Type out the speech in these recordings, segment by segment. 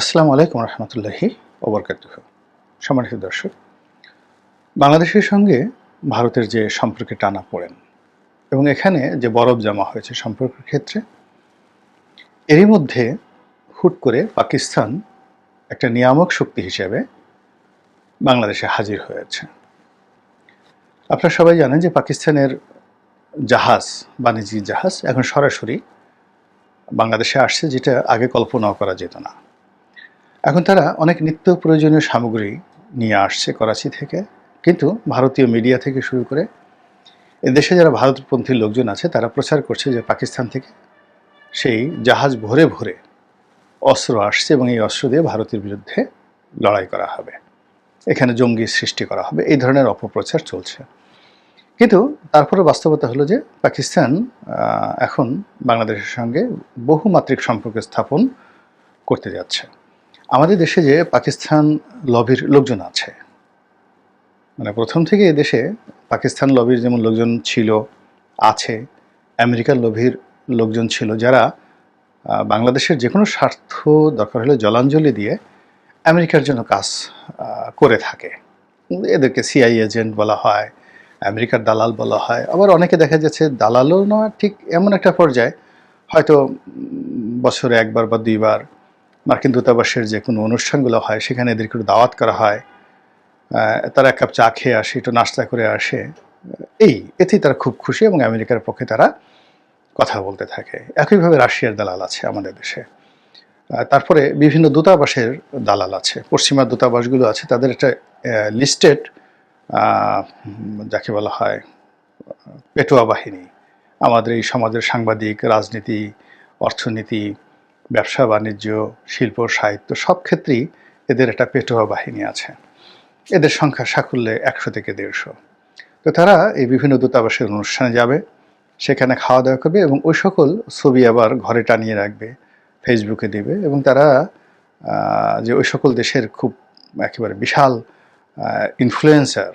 আসসালামু আলাইকুম রহমতুল্লাহি ওবরকাত সম্মানিত দর্শক, বাংলাদেশের সঙ্গে ভারতের যে সম্পর্কে টানা পড়েন এবং এখানে যে বরফ জমা হয়েছে সম্পর্কের ক্ষেত্রে, এরই মধ্যে হুট করে পাকিস্তান একটা নিয়ামক শক্তি হিসেবে বাংলাদেশে হাজির হয়েছে। আপনারা সবাই জানেন যে পাকিস্তানের জাহাজ, বাণিজ্যিক জাহাজ এখন সরাসরি বাংলাদেশে আসছে, যেটা আগে কল্পনাও করা যেত না। এখন তারা অনেক নিত্য প্রয়োজনীয় সামগ্রী নিয়ে আসছে করাচি থেকে, কিন্তু ভারতীয় মিডিয়া থেকে শুরু করে এদেশে যারা ভারতপন্থী লোকজন আছে, তারা প্রচার করছে যে পাকিস্তান থেকে সেই জাহাজ ভরে ভরে অস্ত্র আসছে এবং এই অস্ত্র দিয়ে ভারতের বিরুদ্ধে লড়াই করা হবে। এখানে জঙ্গি সৃষ্টি করা হবে, এই ধরনের অপপ্রচার চলছে। কিন্তু তারপরে বাস্তবতা হলো যে পাকিস্তান এখন বাংলাদেশের সঙ্গে বহুমাত্রিক সম্পর্ক স্থাপন করতে যাচ্ছে। আমাদের দেশে যে পাকিস্তান লবির লোকজন আছে মানে প্রথম থেকে দেশে পাকিস্তান লবির যেমন লোকজন ছিল, আছে, আমেরিকার লবির লোকজন ছিল, যারা বাংলাদেশের যে কোনো স্বার্থ দরকার হলে জলাঞ্জলি দিয়ে আমেরিকার জন্য কাজ করে থাকে। এদেরকে সিআই এজেন্ট বলা হয়, আমেরিকার দালাল বলা হয়, আবার অনেকে দেখা যাচ্ছে দালালও নয় ঠিক এমন একটা পর্যায়ে, হয়তো বছরে একবার বা দুইবার মার্কিন দূতাবাসের যে কোনো অনুষ্ঠানগুলো হয়, সেখানে এদেরকে একটু দাওয়াত করা হয়। তারা এক কাপ চা খেয়ে আসে, একটু নাস্তা করে আসে। এই, এতেই তারা খুব খুশি এবং আমেরিকার পক্ষে তারা কথা বলতে থাকে। একইভাবে রাশিয়ার দালাল আছে আমাদের দেশে। তারপরে বিভিন্ন দূতাবাসের দালাল আছে। পশ্চিমা দূতাবাসগুলো আছে, তাদের একটা লিস্টেড যাকে বলা হয়, পেটোয়া বাহিনী। আমাদের এই সমাজের সাংবাদিক, রাজনীতি, অর্থনীতি ব্যবসা, বাণিজ্য, শিল্প, সাহিত্য সব ক্ষেত্রেই এদের একটা পেটোয়া বাহিনী আছে। এদের সংখ্যা সাকুল্যে একশো থেকে দেড়শো। তো তারা এই বিভিন্ন দূতাবাসের অনুষ্ঠানে যাবে, সেখানে খাওয়া দাওয়া করবে এবং ওই সকল ছবি আবার ঘরে টানিয়ে রাখবে ফেসবুকে দেবে এবং তারা যে ওই সকল দেশের খুব একেবারে বিশাল ইনফ্লুয়েন্সার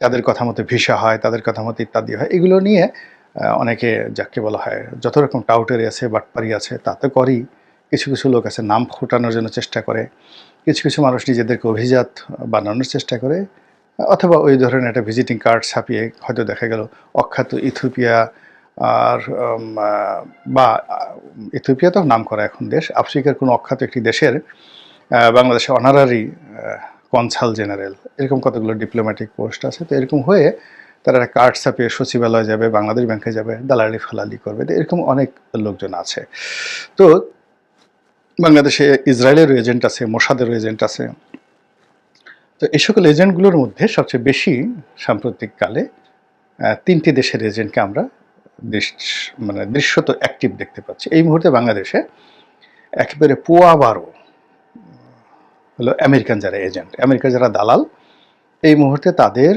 তাদের কথা মতো ভিসা হয়, তাদের কথা মতো ইত্যাদি হয়, এগুলো নিয়ে অনেকে যাকে বলা হয় যত রকম টাউটারি আছে বাটপারি আছে তাতে করেই কিছু কিছু লোক আছে নাম ফুটানোর জন্য চেষ্টা করে। কিছু কিছু মানুষ নিজেদেরকে অভিজাত বানানোর চেষ্টা করে অথবা ওই ধরনের একটা ভিজিটিং কার্ড ছাপিয়ে হয়তো দেখা গেল অখ্যাত ইথিওপিয়া আর বা আহ, ইথিওপিয়া তো নাম করা এখন দেশ আফ্রিকার কোনো অখ্যাত একটি দেশের বাংলাদেশে অনারারি কনসাল জেনারেল এরকম কতগুলো ডিপ্লোম্যাটিক পোস্ট আছে তো এরকম হয়ে তারা একটা কার্ড ছাপিয়ে সচিবালয় যাবে, বাংলাদেশ ব্যাংকে যাবে, দালালি ফালালি করবে। এরকম অনেক লোকজন আছে। তো বাংলাদেশে ইসরায়েলের এজেন্ট আছে, মোসাদের এজেন্ট আছে। তো এই সকল এজেন্টগুলোর মধ্যে সবচেয়ে বেশি সাম্প্রতিককালে তিনটি দেশের এজেন্টকে আমরা মানে দৃশ্যত অ্যাক্টিভ দেখতে পাচ্ছি। এই মুহূর্তে বাংলাদেশে একেবারে পোয়া বারো, হলো আমেরিকান যারা এজেন্ট আমেরিকার যারা দালাল, এই মুহূর্তে তাদের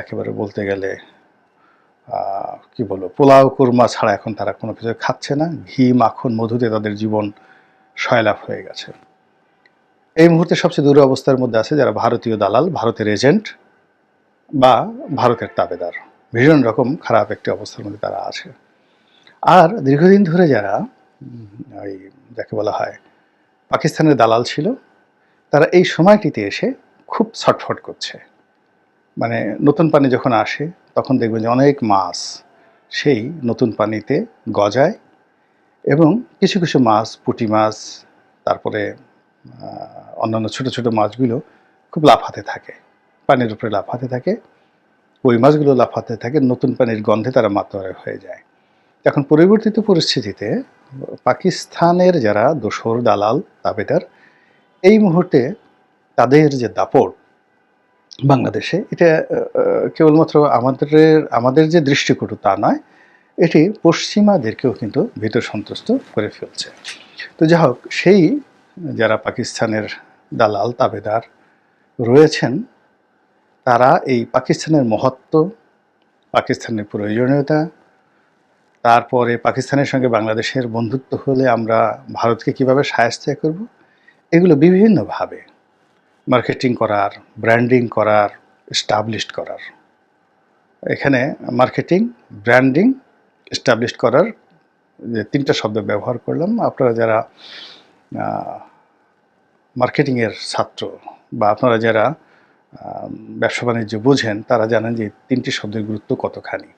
একেবারে বলতে গেলে কি বলব, পোলাও, কুরমা ছাড়া এখন তারা কোনো কিছু খাচ্ছে না। ঘি, মাখন, মধুতে তাদের জীবন সয়লাভ হয়ে গেছে। এই মুহূর্তে সবচেয়ে দূর অবস্থার মধ্যে আছে যারা ভারতীয় দালাল, ভারতের এজেন্ট বা ভারতের তাবেদার। ভীষণ রকম খারাপ একটি অবস্থার মধ্যে তারা আছে। আর দীর্ঘদিন ধরে যারা ওই যাকে বলা হয়, পাকিস্তানের দালাল ছিল, তারা এই সময়টিতে এসে খুব ছটফট করছে। মানে নতুন পানি যখন আসে, তখন দেখবেন যে অনেক মাছ সেই নতুন পানিতে গজায় এবং কিছু কিছু মাছ, পুঁটি মাছ, তারপরে অন্যান্য ছোট ছোট মাছগুলো খুব লাফাতে থাকে। পানির উপরে লাফাতে থাকে। ওই মাছগুলো লাফাতে থাকে, নতুন পানির গন্ধে তারা মাতোয়ারা হয়ে যায়। এখন পরিবর্তিত পরিস্থিতিতে পাকিস্তানের যারা দোসর, দালাল দাবেদার এই মুহূর্তে তাদের যে দাপট বাংলাদেশে। এটা কেবলমাত্র আমাদের আমাদের যে দৃষ্টিকটু তা নয়, এটি পশ্চিমাদেরকেও কিন্তু ভীত সন্ত্রস্ত করে ফেলছে। তো যাই হোক, সেই যারা পাকিস্তানের দালাল, তাবেদার রয়েছেন, তারা এই পাকিস্তানের মহত্ব, পাকিস্তানের প্রয়োজনীয়তা, তারপরে পাকিস্তানের সঙ্গে বাংলাদেশের বন্ধুত্ব হলে আমরা ভারতকে কীভাবে সাহায্য করব, এগুলো বিভিন্নভাবে মার্কেটিং করার ব্র্যান্ডিং করার এস্টাবলিশড করার। এখানে মার্কেটিং ব্র্যান্ডিং এস্টাবলিশ করার যে তিনটা শব্দ ব্যবহার করলাম। আপনারা যারা মার্কেটিংয়ের ছাত্র বা আপনারা যারা ব্যবসা বাণিজ্য বোঝেন, তারা জানেন যে তিনটি শব্দের গুরুত্ব কতখানি।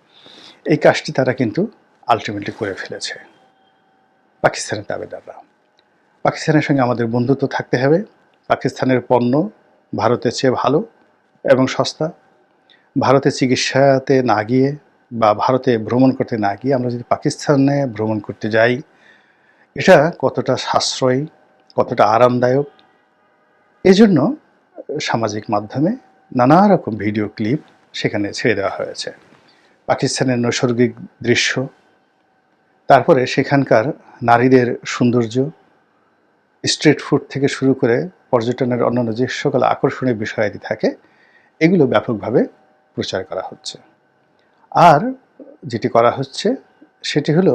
এই কাজটি তারা কিন্তু আলটিমেটলি করে ফেলেছে। পাকিস্তানের দাবিদাররা পাকিস্তানের সঙ্গে আমাদের বন্ধুত্ব থাকতে হবে। পাকিস্তানের পণ্য ভারতের চেয়ে ভালো এবং সস্তা। ভারতে চিকিৎসাতে না গিয়ে বা ভারতে ভ্রমণ করতে না গিয়ে আমরা যদি পাকিস্তানে ভ্রমণ করতে যাই, এটা কতটা সাশ্রয়ী, কতটা আরামদায়ক? এজন্য সামাজিক মাধ্যমে নানা রকম ভিডিও ক্লিপ সেখানে ছেড়ে দেওয়া হয়েছে। পাকিস্তানের নৈসর্গিক দৃশ্য, তারপরে সেখানকার নারীদের সৌন্দর্য, স্ট্রিট ফুড থেকে শুরু করে পর্যটনের অন্যান্য যে সকল আকর্ষণীয় বিষয়াদি থাকে, এগুলো ব্যাপকভাবে প্রচার করা হচ্ছে। আর যেটি করা হচ্ছে, সেটি হলো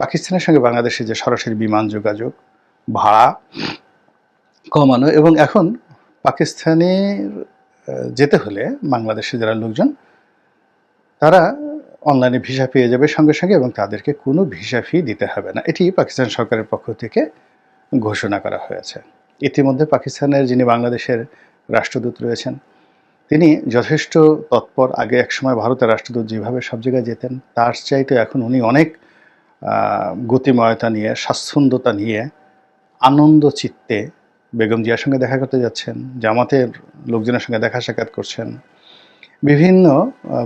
পাকিস্তানের সঙ্গে বাংলাদেশের যে সরাসরি বিমান যোগাযোগ, ভাড়া কমানো এবং এখন পাকিস্তানের যেতে হলে বাংলাদেশে যারা লোকজন, তারা অনলাইনে ভিসা পেয়ে যাবে সঙ্গে সঙ্গে এবং তাদেরকে কোনো ভিসা ফি দিতে হবে না। এটি পাকিস্তান সরকারের পক্ষ থেকে ঘোষণা করা হয়েছে। ইতিমধ্যে পাকিস্তানের যিনি বাংলাদেশের রাষ্ট্রদূত রয়েছেন, তিনি যথেষ্ট তৎপর, আগে একসময় ভারতের রাষ্ট্রদূত যেভাবে সব জায়গায় যেতেন, তার চাইতে এখন উনি অনেক গতিময়তা নিয়ে, স্বাচ্ছন্দ্যতা নিয়ে, আনন্দ চিত্তে বেগম জিয়ার সঙ্গে দেখা করতে যাচ্ছেন, জামাতের লোকজনের সঙ্গে দেখা সাক্ষাৎ করছেন, বিভিন্ন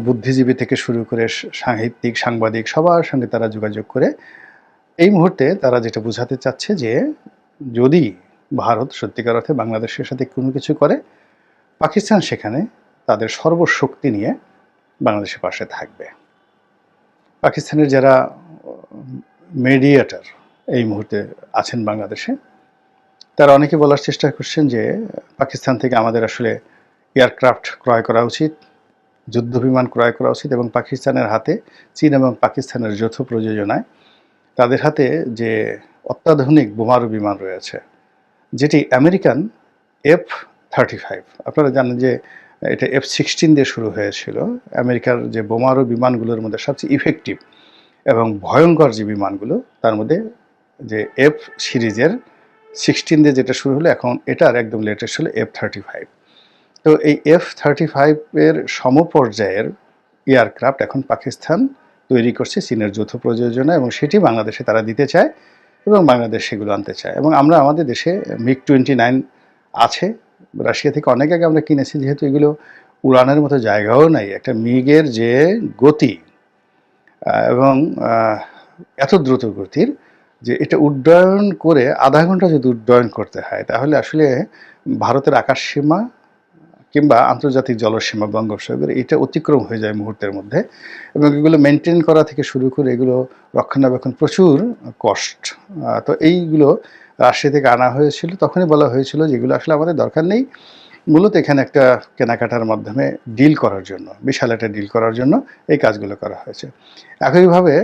বুদ্ধিজীবী থেকে শুরু করে সাহিত্যিক, সাংবাদিক, সবার সঙ্গে তারা যোগাযোগ করে, এই মুহূর্তে তারা যেটা বোঝাতে চাচ্ছে যে যদি ভারত সত্যিকার অর্থে বাংলাদেশের সাথে কোনো কিছু করে, পাকিস্তান সেখানে তাদের সর্বশক্তি নিয়ে বাংলাদেশের পাশে থাকবে। পাকিস্তানের যারা মেডিয়েটার এই মুহূর্তে আছেন বাংলাদেশে, তারা অনেকে বলার চেষ্টা করছেন যে পাকিস্তান থেকে আমাদের আসলে এয়ারক্রাফট ক্রয় করা উচিত, যুদ্ধ বিমান ক্রয় করা উচিত এবং পাকিস্তানের হাতে, চীন এবং পাকিস্তানের যৌথ প্রযোজনায় তাদের হাতে যে অত্যাধুনিক বোমারু বিমান রয়েছে যেটি আমেরিকান এফ থার্টি ফাইভ আপনারা জানেন যে এটা এফ সিক্সটিন দিয়ে শুরু হয়েছিল। আমেরিকার যে বোমারু বিমানগুলোর মধ্যে সবচেয়ে ইফেক্টিভ এবং ভয়ঙ্কর যে বিমানগুলো, তার মধ্যে যে এফ সিরিজের সিক্সটিন দিয়ে যেটা শুরু হলো, এখন এটার একদম লেটেস্ট হলো এফ থার্টি ফাইভ তো এই এফ থার্টি ফাইভের সমপর্যায়ের এয়ারক্রাফট এখন পাকিস্তান তৈরি করছে চীনের যৌথ প্রযোজনা এবং সেটি বাংলাদেশে তারা দিতে চায়। এবং বাংলাদেশ সেগুলো আনতে চায়। এবং আমরা আমাদের দেশে মিগ টোয়েন্টি নাইন আছে। রাশিয়া থেকে অনেক আগে আমরা কিনেছি, যেহেতু এগুলো উড়ানের মতো জায়গাও নাই। একটা মিগের যে গতি এবং এত দ্রুত গতির যে এটা উড্ডয়ন করে আধা ঘণ্টা যদি উড্ডয়ন করতে হয়, তাহলে আসলে ভারতের আকাশ সীমা কিংবা আন্তর্জাতিক জলসীমা বঙ্গোপসাগর এটা অতিক্রম হয়ে যায় মুহূর্তের মধ্যে এবং এগুলো মেনটেন করা থেকে শুরু করে এগুলো রক্ষণাবেক্ষণ প্রচুর কষ্ট তো এইগুলো রাশিয়া থেকে আনা হয়েছিল, তখনই বলা হয়েছিল যেগুলো আসলে আমাদের দরকার নেই। মূলত এখানে একটা কেনাকাটার মাধ্যমে ডিল করার জন্য, বিশাল একটা ডিল করার জন্য এই কাজগুলো করা হয়েছে। একইভাবে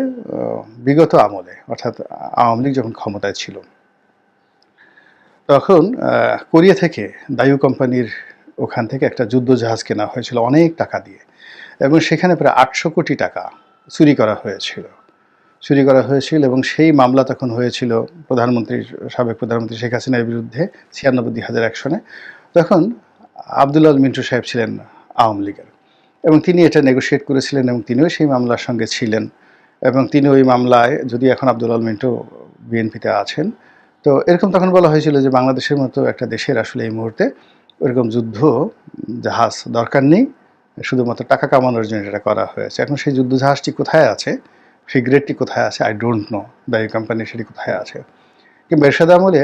বিগত আমলে, অর্থাৎ আওয়ামী লীগ যখন ক্ষমতায় ছিল, তখন কোরিয়া থেকে দায়ু কোম্পানির ওখান থেকে একটা যুদ্ধ জাহাজ কেনা হয়েছিল অনেক টাকা দিয়ে। এবং সেখানে প্রায় আটশো কোটি টাকা চুরি করা হয়েছিল। চুরি করা হয়েছিল এবং সেই মামলা তখন হয়েছিল প্রধানমন্ত্রী, সাবেক প্রধানমন্ত্রী শেখ হাসিনার বিরুদ্ধে ছিয়ানব্বই দুই হাজার এক সনে তখন আবদুল্লাল মিন্টু সাহেব ছিলেন আওয়ামী লীগের এবং তিনি এটা নেগোশিয়েট করেছিলেন এবং তিনিও সেই মামলার সঙ্গে ছিলেন। এবং তিনি ওই মামলায় যদি এখন আবদুল্লাল মিন্টু বিএনপিতে আছেন, তো এরকম তখন বলা হয়েছিল যে বাংলাদেশের মতো একটা দেশের আসলে এই মুহূর্তে ওরকম যুদ্ধ, জাহাজ দরকার নেই, শুধুমাত্র টাকা কামানোর জন্য এটা করা হয়েছে। এখন সেই যুদ্ধ জাহাজটি কোথায় আছে? ফ্রিগ্রেটটি কোথায় আছে? আই ডোন্ট নো দায়ী কোম্পানি সেটি কোথায় আছে? কিংবা এরশাদ আমলে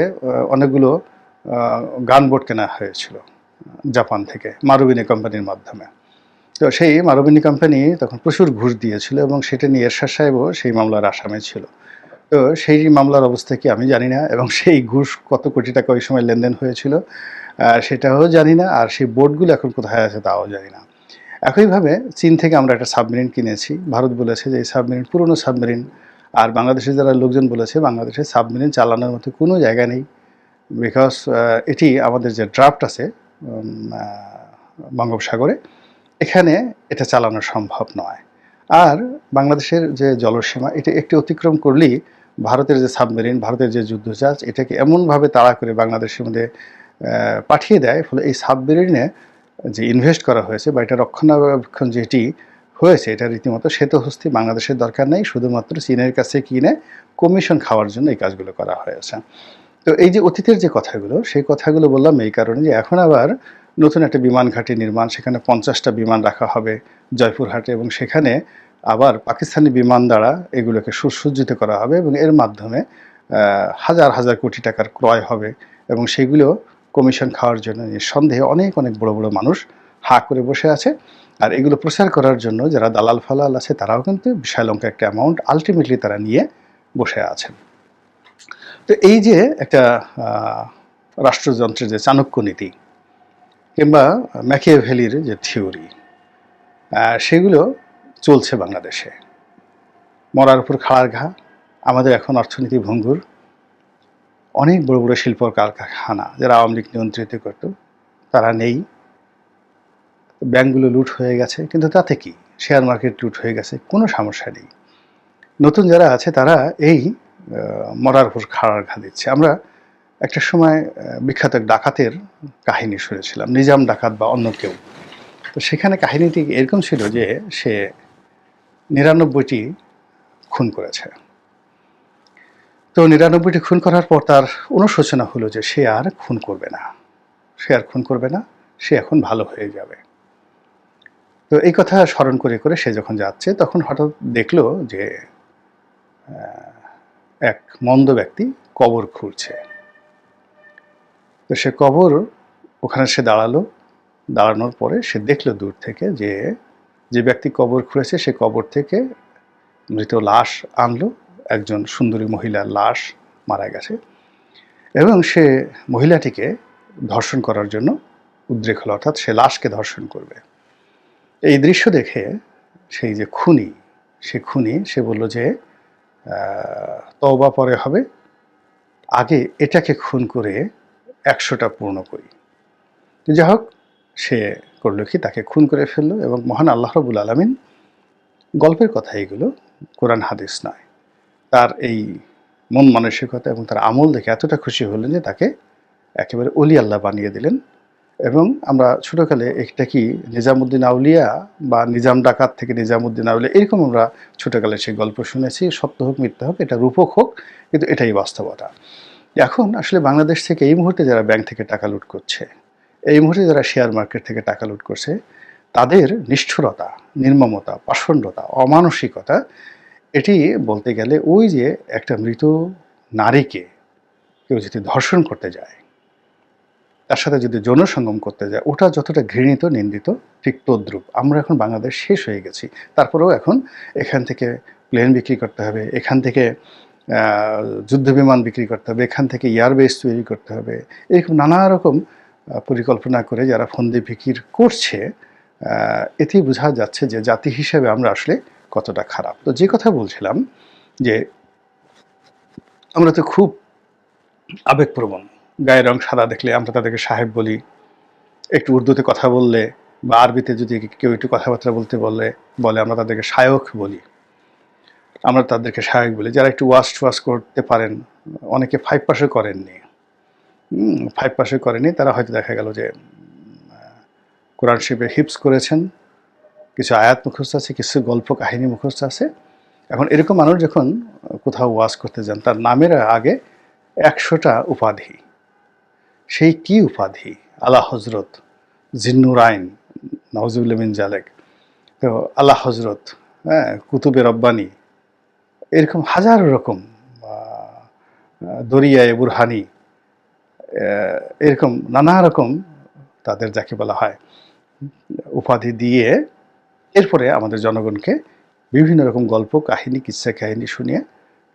অনেকগুলো গান বোট কেনা হয়েছিল জাপান থেকে, মারুবিনি কোম্পানির মাধ্যমে। তো সেই মারুবিনি কোম্পানি তখন প্রচুর ঘুষ দিয়েছিল এবং সেটা নিয়ে এরশাদ সাহেবও সেই মামলার আসামে ছিল। তো সেই মামলার অবস্থা কি আমি জানি না, এবং সেই ঘুষ কত কোটি টাকা ওই সময় লেনদেন হয়েছিল? সেটাও জানি না, আর সেই বোর্ডগুলো এখন কোথায় আছে তাও জানি না। একইভাবে চীন থেকে আমরা একটা সাবমেরিন কিনেছি। ভারত বলেছে যে এই সাবমেরিন, পুরনো সাবমেরিন, আর বাংলাদেশে যারা লোকজন বলেছে, বাংলাদেশে সাবমেরিন চালানোর মতো কোনো জায়গা নেই। বিকজ এটি আমাদের যে ড্রাফট আছে বঙ্গোপসাগরে, এখানে এটা চালানো সম্ভব নয়। আর বাংলাদেশের যে জলসীমা, এটা একটি অতিক্রম করলেই ভারতের যে সাবমেরিন, ভারতের যে যুদ্ধজাহাজ, এটাকে এমনভাবে তাড়া করে বাংলাদেশের মধ্যে পাঠিয়ে দেয়। ফলে এই সাবমেরিনে যে ইনভেস্ট করা হয়েছে বা এটা রক্ষণাবেক্ষণ যেটি হয়েছে, এটা রীতিমতো শ্বেতহস্তি, বাংলাদেশের দরকার নেই। শুধুমাত্র চীনের কাছে কিনে কমিশন খাওয়ার জন্য এই কাজগুলো করা হয়েছে। তো এই যে অতীতের যে কথাগুলো, সেই কথাগুলো বললাম এই কারণে যে এখন আবার নতুন একটা বিমান ঘাঁটি নির্মাণ, সেখানে পঞ্চাশটা বিমান রাখা হবে জয়পুরহাটে এবং সেখানে আবার পাকিস্তানি বিমান দ্বারা এগুলোকে সুসজ্জিত করা হবে এবং এর মাধ্যমে হাজার হাজার কোটি টাকার ক্রয় হবে এবং সেগুলো কমিশন খাওয়ার জন্য নিঃসন্দেহে অনেক অনেক বড় বড় মানুষ হা করে বসে আছে। আর এগুলো প্রচার করার জন্য যারা দালাল ফালাল আছে, তারাও কিন্তু বিশাল অঙ্ক একটা অ্যামাউন্ট আলটিমেটলি তারা নিয়ে বসে আছেন। তো এই যে একটা রাষ্ট্রযন্ত্রের যে চাণক্য নীতি কিংবা ম্যাকিয়াভেলির যে থিওরি সেগুলো চলছে বাংলাদেশে। মরার উপর খাড়ার ঘা, আমাদের এখন অর্থনীতি ভঙ্গুর অনেক বড় বড় শিল্প কারখানা যারা আওয়ামী লীগ নিয়ন্ত্রিত করত, তারা নেই। ব্যাংকগুলো লুট হয়ে গেছে, কিন্তু তাতে কি? শেয়ার মার্কেট লুট হয়ে গেছে, কোনো সমস্যা নেই। নতুন যারা আছে, তারা এই মরার উপর খাড়ার ঘা দিচ্ছে। আমরা একটা সময় বিখ্যাত ডাকাতের কাহিনী শুনেছিলাম, নিজাম ডাকাত বা অন্য কেউ। তো সেখানে কাহিনীটি এরকম ছিল যে, সে নিরানব্বইটি খুন করেছে। তো নিরানব্বইটি খুন করার পর তার অনুশোচনা হলো যে সে আর খুন করবে না। সে আর খুন করবে না, সে এখন ভালো হয়ে যাবে। তো এই কথা স্মরণ করে করে সে যখন যাচ্ছে, তখন হঠাৎ দেখল যে এক মন্দ ব্যক্তি কবর খুঁড়ছে। তো সে কবর ওখানে সে দাঁড়াল। দাঁড়ানোর পরে সে দেখল দূর থেকে যে যে ব্যক্তি কবর খুঁড়েছে, সে কবর থেকে মৃত লাশ আনলো। একজন সুন্দরী মহিলার লাশ মারা গেছে এবং সে মহিলাটিকে ধর্ষণ করার জন্য উদ্রেক হলো, অর্থাৎ সে লাশকে ধর্ষণ করবে। এই দৃশ্য দেখে সেই যে খুনি, সে খুনি, সে বলল যে তওবা পরে হবে, আগে এটাকে খুন করে একশোটা পূর্ণ করি। যাই হোক, সে করল কি, তাকে খুন করে ফেলল এবং মহান আল্লাহ রবুল আলমিন গল্পের কথা এগুলো, কোরআন হাদিস নয়। তার এই মন মানসিকতা এবং তার আমল দেখে এতটা খুশি হলেন যে তাকে একেবারে অলি আল্লাহ বানিয়ে দিলেন। এবং আমরা ছোটোকালে একটা কি নিজামুদ্দিন আউলিয়া বা নিজাম ডাকাত থেকে নিজামুদ্দিন আউলিয়া এরকম আমরা ছোটোকালে সেই গল্প শুনেছি, সত্য হোক, মিথ্যা হোক, এটা রূপক হোক, কিন্তু এটাই বাস্তবতা। এখন আসলে বাংলাদেশ থেকে এই মুহূর্তে যারা ব্যাংক থেকে টাকা লুট করছে, এই মুহূর্তে যারা শেয়ার মার্কেট থেকে টাকা লুট করছে, তাদের নিষ্ঠুরতা, নির্মমতা, পাষণ্ডতা, অমানসিকতা এটি বলতে গেলে ওই যে একটা মৃত নারীকে কেউ যদি ধর্ষণ করতে যায় তার সাথে যদি যৌন সঙ্গম করতে যায় ওটা যতটা ঘৃণিত নিন্দিত ঠিক তদ্রুপ। আমরা এখন বাংলাদেশ শেষ হয়ে গেছি। তারপরেও এখন এখান থেকে প্লেন বিক্রি করতে হবে এখান থেকে আহ, যুদ্ধ বিমান বিক্রি করতে হবে এখান থেকে এয়ারবেস তৈরি করতে হবে এরকম নানা রকম পরিকল্পনা করে যারা ফন্দি বিক্রি করছে এতেই বোঝা যাচ্ছে যে জাতি হিসেবে আমরা আসলে কতটা খারাপ। তো যে কথা বলছিলাম যে আমরা তো খুব আবেগপ্রবণ। গায়ের রং সাদা দেখলে আমরা তাদেরকে সাহেব বলি। একটু উর্দুতে কথা বললে বা আরবিতে যদি কেউ একটু কথাবার্তা বলতে বললে বলে আমরা তাদেরকে শায়ক বলি। আমরা তাদেরকে শায়ক বলি। যারা একটু ওয়াশ ওয়াশ করতে পারেন, অনেকে ফাইভ পাশে করেননি। ফাইভ পাশে করেনি তারা হয়তো দেখা গেল যে কোরআন শিবে হিপস করেছেন। কিছু আয়াত মুখস্থ আছে, কিছু গল্প কাহিনী মুখস্থ আছে। এখন এরকম মানুষ যখন কোথাও ওয়াজ করতে যান, তার নামের আগে একশোটা উপাধি। সেই কি উপাধি? আলা হজরত জিন্নুরাইন নওয়াজুল মিন জালেক তো আল্লাহ হজরত হ্যাঁ কুতুবে রব্বানি, এরকম হাজার রকম দরিয়ায় বুরহানি এরকম নানা রকম তাদের যাকে বলা হয় উপাধি দিয়ে এরপরে আমাদের জনগণকে বিভিন্ন রকম গল্প, কাহিনী কিচ্ছা কাহিনী শুনিয়ে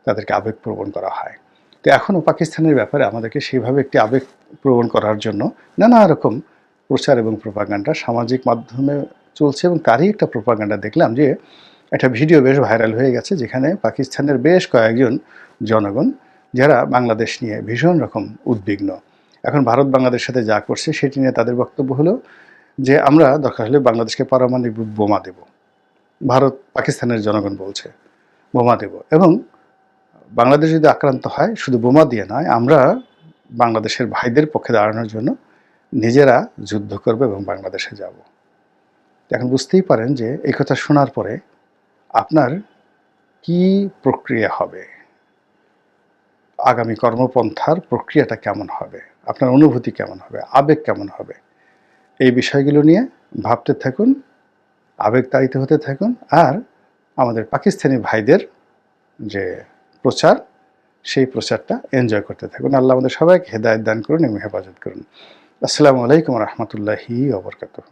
তাদেরকে আবেগপ্রবণ করা হয়। তো এখনও পাকিস্তানের ব্যাপারে আমাদেরকে সেইভাবে একটি আবেগ প্রবণ করার জন্য নানা রকম প্রচার এবং প্রপাগান্ডা সামাজিক মাধ্যমে চলছে এবং তারই একটা প্রপাগান্ডা দেখলাম যে একটা ভিডিও বেশ ভাইরাল হয়ে গেছে যেখানে পাকিস্তানের বেশ কয়েকজন জনগণ যারা বাংলাদেশ নিয়ে ভীষণ রকম উদ্বিগ্ন। এখন ভারত বাংলাদেশের সাথে যা করছে সেটি নিয়ে তাদের বক্তব্য হলো যে আমরা দরকার হলে বাংলাদেশকে পারমাণবিক বোমা দেব। ভারত পাকিস্তানের জনগণ বলছে, বোমা দেব। এবং বাংলাদেশ যদি আক্রান্ত হয়, শুধু বোমা দিয়ে নয়, আমরা বাংলাদেশের ভাইদের পক্ষে দাঁড়ানোর জন্য নিজেরা যুদ্ধ করব এবং বাংলাদেশে যাব। এখন বুঝতেই পারেন যে এই কথা শোনার পরে আপনার কি প্রক্রিয়া হবে? আগামী কর্মপন্থার প্রক্রিয়াটা কেমন হবে? আপনার অনুভূতি কেমন হবে? আবেগ কেমন হবে? এই বিষয়গুলো নিয়ে ভাবতে থাকুন, আবেগ তাড়িত হতে থাকুন। আর আমাদের পাকিস্তানি ভাইদের যে প্রচার, সেই প্রচারটা এনজয় করতে থাকুন। আল্লাহ আমাদের সবাইকে হেদায়ত দান করুন এবং হেফাজত করুন। আসসালামু আলাইকুম রহমতুল্লাহি ওবরকাতুহ